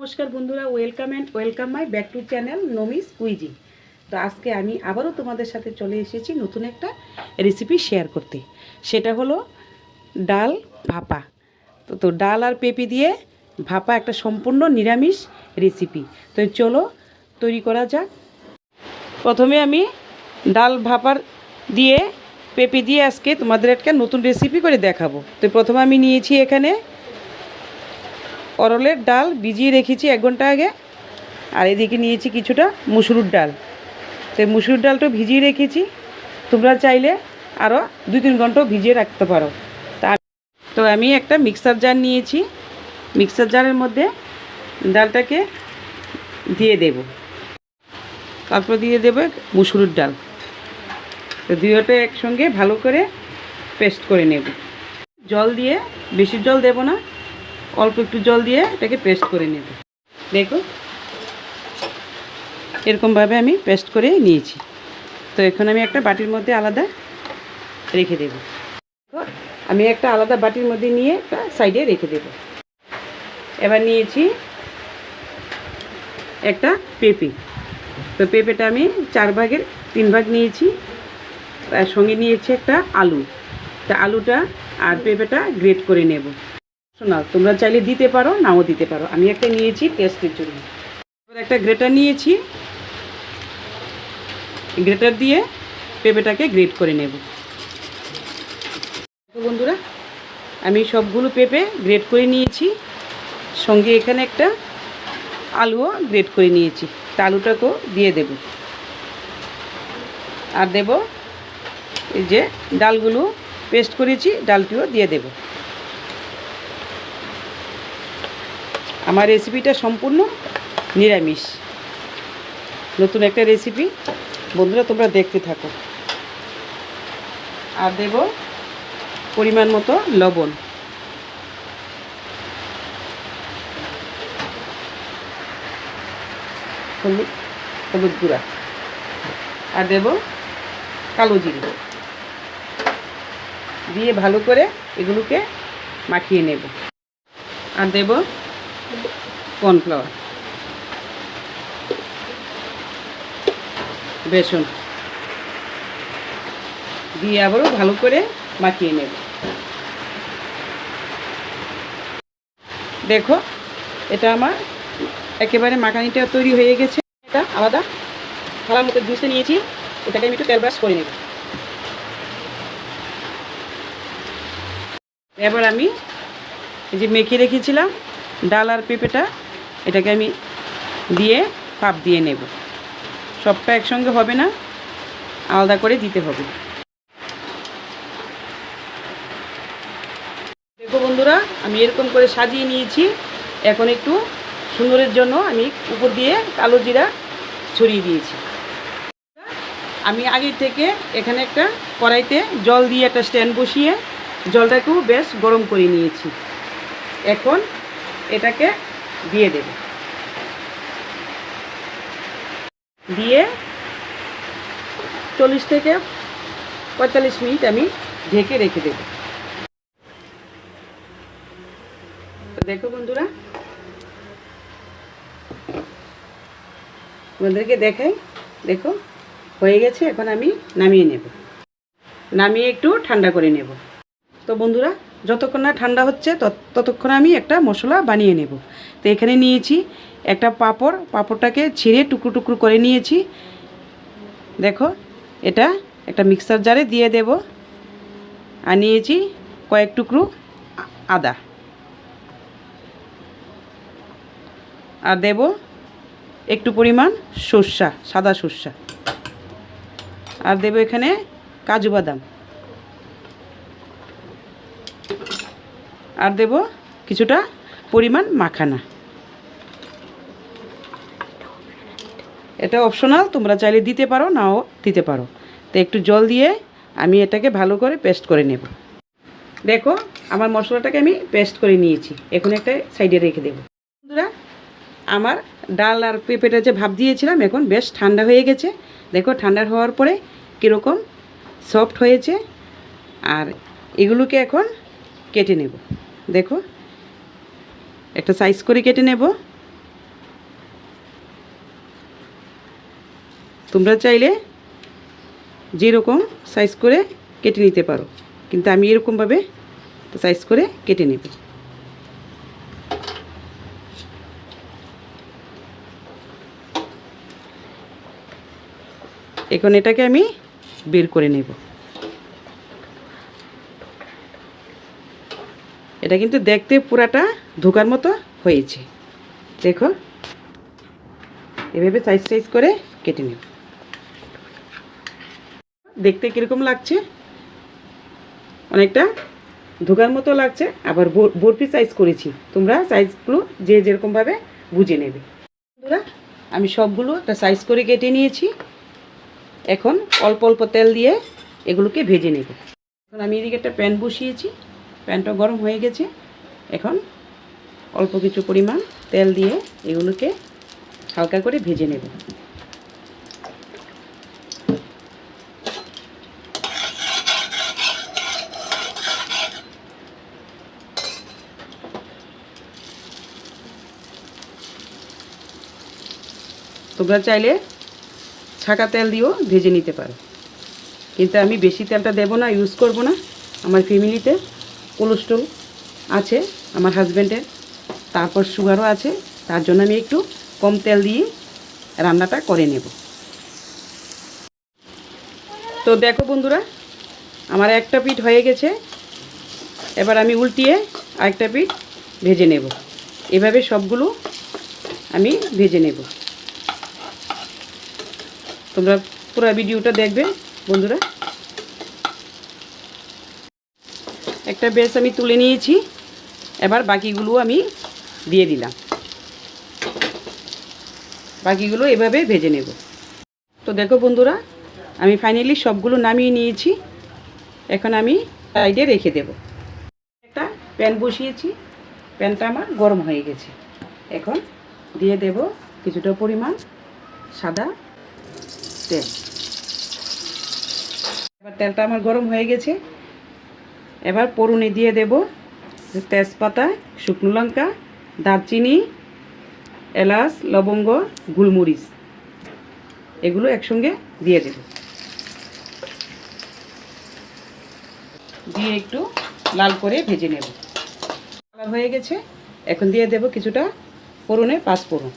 নমস্কার বন্ধুরা welcome and welcome my back to channel Nomi's cuisine তো আজকে আমি আবারও তোমাদের সাথে চলে এসেছি নতুন একটা রেসিপি শেয়ার করতে। সেটা হলো ডাল ভাপা। তো তো ডাল আর পেঁপে দিয়ে ভাপা একটা সম্পূর্ণ নিরামিষ রেসিপি তো চলো তৈরি করা যাক। প্রথমে আমি ডাল ভাপার দিয়ে পেঁপে দিয়ে আজকে তোমাদের একটা নতুন রেসিপি করে দেখাবো। তো প্রথমে আমি নিয়েছি এখানে অরলের ডাল ভিজিয়ে রেখেছি এক ঘণ্টা আগে। আর এদিকে নিয়েছি কিছুটা মুসুর ডাল। তো মুসুর ডালটা ভিজিয়ে রেখেছি। তোমরা চাইলে আরও দুই তিন ঘন্টাও ভিজিয়ে রাখতে পারো। তা তো আমি একটা মিক্সার জার নিয়েছি। মিক্সার জারের মধ্যে ডালটাকে দিয়ে দেব। তারপর দিয়ে দেবে মুসুর ডাল। তো দুইটা একসঙ্গে ভালো করে পেস্ট করে নেব। জল দিয়ে, বেশি জল দেব না। অল্প একটু জল দিয়ে এটাকে পেস্ট করে নেব। দেখো এরকমভাবে আমি পেস্ট করে নিয়েছি। তো এখন আমি একটা বাটির মধ্যে আলাদা রেখে দেব। আমি একটা আলাদা বাটির মধ্যে নিয়ে একটা সাইডে রেখে দেব। এবার নিয়েছি একটা পেঁপে। তো পেঁপেটা আমি চার ভাগের তিন ভাগ নিয়েছি। তার সঙ্গে নিয়েছি একটা আলু। তা আলুটা আর পেঁপেটা গ্রেট করে নেব। শোনাও তোমরা চাইলে দিতে পারো, নাও দিতে পারো। আমি একটা নিয়েছি, টেস্টের জন্য। এবার একটা গ্রেটার নিয়েছি। গ্রেটার দিয়ে পেঁপেটাকে গ্রেট করে নেব। বন্ধুরা, আমি সবগুলো পেঁপে গ্রেট করে নিয়েছি। সঙ্গে এখানে একটা আলুও গ্রেট করে নিয়েছি। তা আলুটাকেও দিয়ে দেব। আর দেব এই যে ডালগুলো পেস্ট করেছি, ডালটিও দিয়ে দেবো। আমার রেসিপিটা সম্পূর্ণ নিরামিষ। নতুন একটা রেসিপি বন্ধুরা, তোমরা দেখতে থাকো। আর দেব পরিমাণ মতো লবণ। হলুদ হলুদ গুঁড়া। আর দেব কালো জিরে। দিয়ে ভালো করে এগুলোকে মাখিয়ে নেব। আর দেব কর্নফ্লাওয়ার। বেসন। দিয়ে আবারও ভালো করে মাখিয়ে নেব। দেখো, এটা আমার একেবারে মাখানিটা তৈরি হয়ে গেছে। এটা আলাদা থালার মতো জুসে নিয়েছি। এটাকে আমি একটু তেল ব্রাশ করে নেব। এবার আমি যে মেখে রেখেছিলাম ডাল আর পেঁপেটা এটাকে আমি দিয়ে পাপ দিয়ে নেব। সবটা একসঙ্গে হবে না, আলাদা করে দিতে হবে। দেখো বন্ধুরা, আমি এরকম করে সাজিয়ে নিয়েছি। এখন একটু সুন্দরের জন্য আমি উপর দিয়ে কালো জিরা ছড়িয়ে দিয়েছি। আমি আগে থেকে এখানে একটা কড়াইতে জল দিয়ে একটা স্ট্যান্ড বসিয়ে জলটাকেও বেশ গরম করে নিয়েছি। এখন এটাকে দিয়ে দেব। দিয়ে চল্লিশ থেকে পঁয়তাল্লিশ মিনিট আমি ঢেকে রেখে দেব। দেখো বন্ধুরা, তোমাদেরকে দেখাই, দেখো, হয়ে গেছে, এখন আমি নামিয়ে নেব। নামিয়ে একটু ঠান্ডা করে নেব। তো বন্ধুরা যতক্ষণ না ঠান্ডা হচ্ছে, তত- ততক্ষণ আমি একটা মশলা বানিয়ে নেব। তো এখানে নিয়েছি একটা পাপড়, পাপড়টাকে ছিঁড়ে টুকরো টুকরো করে নিয়েছি। দেখো, এটা একটা মিক্সার জারে দিয়ে দেব। আর নিয়েছি কয়েক টুকরো আদা। আর দেব একটু পরিমাণ সর্ষা, সাদা সর্ষা। আর দেব এখানে কাজু বাদাম। আর দেব কিছুটা পরিমাণ মাখানা। এটা অপশনাল তোমরা চাইলে দিতে পারো, নাও দিতে পারো। তো একটু জল দিয়ে আমি এটাকে ভালো করে পেস্ট করে নেব। দেখো, আমার মশলাটাকে আমি পেস্ট করে নিয়েছি। এখন একটা সাইডে রেখে দেবো। বন্ধুরা, আমার ডাল আর পেঁপেটা যে ভাব দিয়েছিলাম, এখন বেশ ঠান্ডা হয়ে গেছে। দেখো, ঠান্ডা হওয়ার পরে কীরকম সফট হয়েছে। আর এগুলোকে এখন কেটে নেব। দেখো। একটা সাইজ করে কেটে নেব। তোমরা চাইলে যেরকম সাইজ করে কেটে নিতে পারো, কিন্তু আমি এরকমভাবে সাইজ করে কেটে নেব। এখন এটাকে আমি বের করে নেব। এটা কিন্তু দেখতে পুরাটা ধোকার মতো হয়েছে। দেখো। এভাবে সাইজ সাইজ করে কেটে নেব দেখতে কীরকম লাগছে? অনেকটা ধোকার মতো লাগছে, আবার বরফি সাইজ করেছি। তোমরা সাইজগুলো যে যেরকমভাবে বুঝে নেবে। বন্ধুরা, আমি সবগুলো একটা সাইজ করে কেটে নিয়েছি। এখন অল্প অল্প তেল দিয়ে এগুলোকে ভেজে নেব। এখন আমি এদিকে একটা প্যান বসিয়েছি। প্যানটা গরম হয়ে গেছে। এখন অল্প কিছু পরিমাণ তেল দিয়ে এগুলোকে হালকা করে ভেজে নেব। তোমরা চাইলে ছাকা তেল দিয়েও ভেজে নিতে পারো। কিন্তু আমি বেশি তেলটা দেবো না ইউজ করব না আমার ফ্যামিলিতে কোলেস্ট্রল আছে আমার হাজব্যান্ডের তারপর সুগারও আছে, তার জন্য আমি একটু কম তেল দিয়ে রান্নাটা করে নেব। তো দেখো বন্ধুরা, আমার একটা পিঠ হয়ে গেছে, এবার আমি উল্টিয়ে আরেকটা পিঠ ভেজে নেব। এভাবে সবগুলো আমি ভেজে নেব। তোমরা পুরো ভিডিওটা দেখবে বন্ধুরা। একটা বেশ আমি তুলে নিয়েছি। এবার বাকিগুলো আমি দিয়ে দিলাম। বাকিগুলো এভাবে ভেজে নেব। তো দেখো বন্ধুরা, আমি ফাইনালি সবগুলো নামিয়ে নিয়েছি। এখন আমি সাইডে রেখে দেব। একটা প্যান বসিয়েছি। প্যানটা আমার গরম হয়ে গেছে। এখন দিয়ে দেব কিছুটা পরিমাণ সাদা তেল। এবার তেলটা আমার গরম হয়ে গেছে। এবার পরুনে দিয়ে দেব তেজপাতা, শুকনো লঙ্কা, দারচিনি, এলাচ, লবঙ্গ, গুলমরিচ। এগুলো একসঙ্গে দিয়ে দেব। দিয়ে একটু লাল করে ভেজে নেব। কালার হয়ে গেছে। এখন দিয়ে দেব কিছুটা ফোড়নে পাঁচ ফোড়ন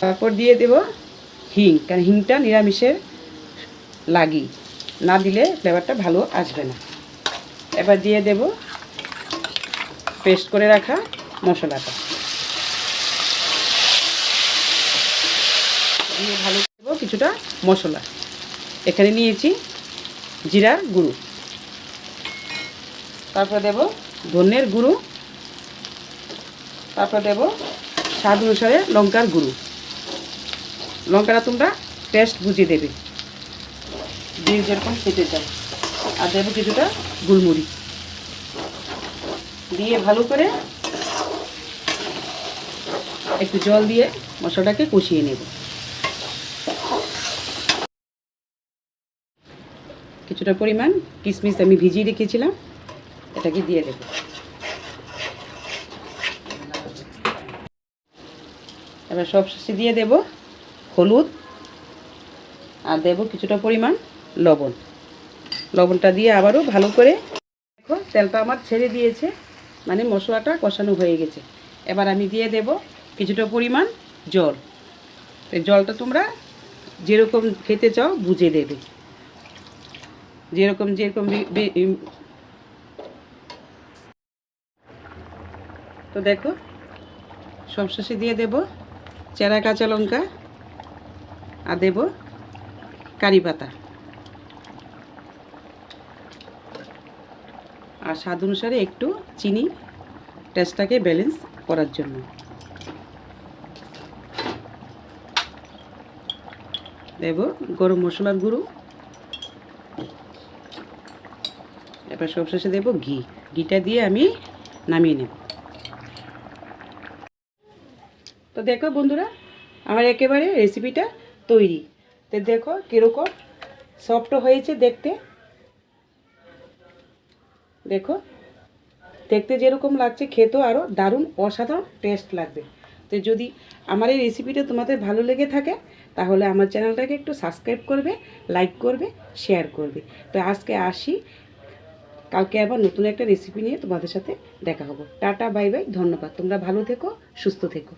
তারপর দিয়ে দেব হিং, কারণ হিংটা নিরামিষের লাগি। না দিলে ফ্লেভারটা ভালো আসবে না। এবার দিয়ে দেব পেস্ট করে রাখা মশলাটা। দিয়ে ভালো দেব কিছুটা মশলা। এখানে নিয়েছি জিরার গুঁড়ো। তারপর দেব ধনের গুঁড়ো। তারপর দেব স্বাদ অনুসারে লঙ্কার গুঁড়ো। লঙ্কাটা তোমরা টেস্ট বুঝিয়ে দেবে। দিয়ে যেরকম খেতে চাই আর দেবো কিছুটা গুলমুড়ি। দিয়ে ভালো করে একটু জল দিয়ে মশলাটাকে কষিয়ে নেব। কিছুটা পরিমাণ কিশমিশ আমি ভিজিয়ে রেখেছিলাম, এটাকে দিয়ে দেব। এবার সব শেষে দিয়ে দেব হলুদ। আর দেব কিছুটা পরিমাণ লবণ। লবণটা দিয়ে আবারও ভালো করে দেখো, তেলটা আমার ছেড়ে দিয়েছে মানে মশলাটা কষানো হয়ে গেছে। এবার আমি দিয়ে দেব কিছুটা পরিমাণ জল। জলটা তোমরা যেরকম খেতে চাও বুঝে দেবে। যেরকম যেরকম তো দেখো, সবশেষে দিয়ে দেব চেরা কাঁচা লঙ্কা আর দেব কারি পাতা। আর স্বাদ অনুসারে একটু চিনি টেস্টটাকে ব্যালেন্স করার জন্য। দেব গরম মশলার গুঁড়ো। এবার সবশেষে দেব ঘি। ঘিটা দিয়ে আমি নামিয়ে নেব। তো দেখো বন্ধুরা, আমার একেবারে রেসিপিটা তৈরি। তো দেখো কীরকম সফট হয়েছে দেখতে। দেখো, দেখতে যেরকম লাগছে, খেতেও আরও দারুণ, অসাধারণ টেস্ট লাগবে। তো যদি আমার এই রেসিপিটা তোমাদের ভালো লেগে থাকে, তাহলে আমার চ্যানেলটাকে একটু সাবস্ক্রাইব করবে লাইক করবে শেয়ার করবে। তো আজকে আসি, কালকে আবার নতুন একটা রেসিপি নিয়ে তোমাদের সাথে দেখা হব। টাটা বাই বাই ধন্যবাদ। তোমরা ভালো থেকো, সুস্থ থেকো।